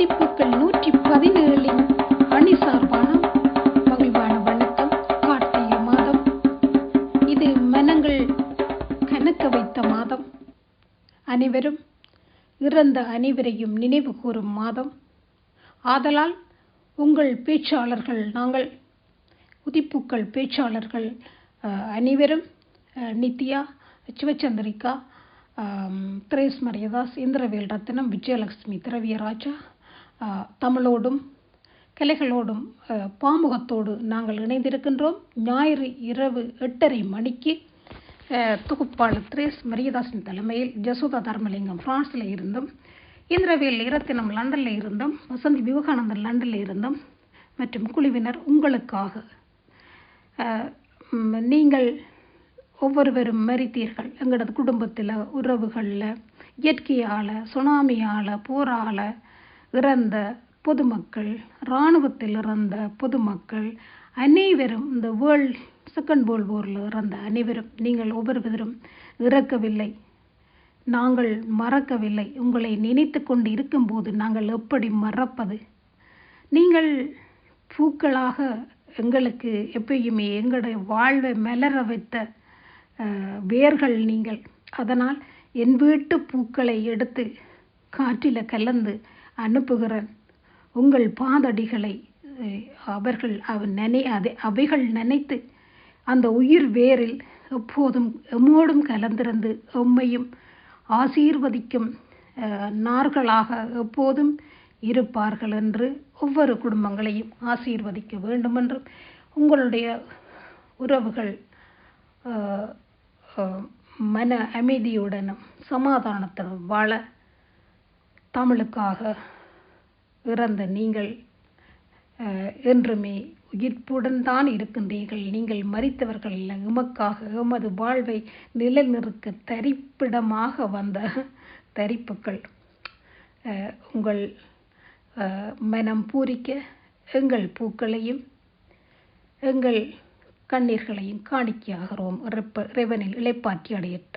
பதிப்புகள் நூற்றி பதினேழின் பணிசார் பானம் மகிழ்வான வணக்கம் கார்த்திகை மாதம். இது மனங்கள் கணக்க வைத்த மாதம். அனைவரும் இறந்த அனைவரையும் நினைவு கூறும் மாதம். ஆதலால் உங்கள் பேச்சாளர்கள் நாங்கள் உதிப்புக்கள் பேச்சாளர்கள் அனைவரும் நித்யா சிவச்சந்திரிகா திரேஸ் மரியதாஸ் இந்திரவேல் ரத்னம் விஜயலட்சுமி திரவியராஜா தமிழோடும் கலைகளோடும் பாமுகத்தோடு நாங்கள் இணைந்திருக்கின்றோம். ஞாயிறு இரவு எட்டரை மணிக்கு தொகுப்பாளர் திரேஸ் மரியதாசன் தலைமையில் ஜசோதா தர்மலிங்கம் பிரான்ஸில் இருந்தும் இந்திரவேல் இரத்தினம் லண்டனில் இருந்தும் வசந்தி விவேகானந்தன் லண்டனில் இருந்தும் மற்றும் குழுவினர் உங்களுக்காக நீங்கள் ஒவ்வொருவரும் மறித்தீர்கள் எங்களது குடும்பத்தில் உறவுகளில் இயற்கையால் சுனாமியால் போரால் இறந்த பொதுமக்கள் இராணுவத்தில் இறந்த பொதுமக்கள் அனைவரும் இந்த வேர்ல்ட் செகண்ட் வேர்ல்ட் வாரில் இறந்த அனைவரும் நீங்கள் ஒவ்வொருவரும் இறக்கவில்லை. நாங்கள் மறக்கவில்லை. உங்களை நினைத்து கொண்டு இருக்கும்போது நாங்கள் எப்படி மறப்பது? நீங்கள் பூக்களாக எங்களுக்கு எப்பயுமே எங்களுடைய வாழ்வை மலர வைத்த வேர்கள் நீங்கள். அதனால் என் வீட்டு பூக்களை எடுத்து காற்றில் கலந்து அனுப்புகிறேன். உங்கள் பாதடிகளை அவர்கள் அவ நினை அதை அவைகள் நினைத்து அந்த உயிர் வேரில் எப்போதும் எம்மோடும் கலந்திருந்து எம்மையும் ஆசீர்வதிக்கும் நார்களாக எப்போதும் இருப்பார்கள் என்று ஒவ்வொரு குடும்பங்களையும் ஆசீர்வதிக்க வேண்டும் என்றும் உங்களுடைய உறவுகள் மன அமைதியுடனும் சமாதானத்துடன் வாழ தமிழுக்காக இறந்த நீங்கள் என்றுமே உயிர்ப்புடன் தான் இருக்கின்றீர்கள். நீங்கள் மறித்தவர்கள் அல்ல எமக்காக எமது வாழ்வை நிலநிறுக்க தரிப்பிடமாக வந்த தரிப்புகள் உங்கள் மனம் பூரிக்க எங்கள் பூக்களையும் எங்கள் கண்ணீர்களையும் காணிக்கையாகிறோம். இறைப்ப- இறைவனில் இளைப்பாற்றி அடையட்டும்.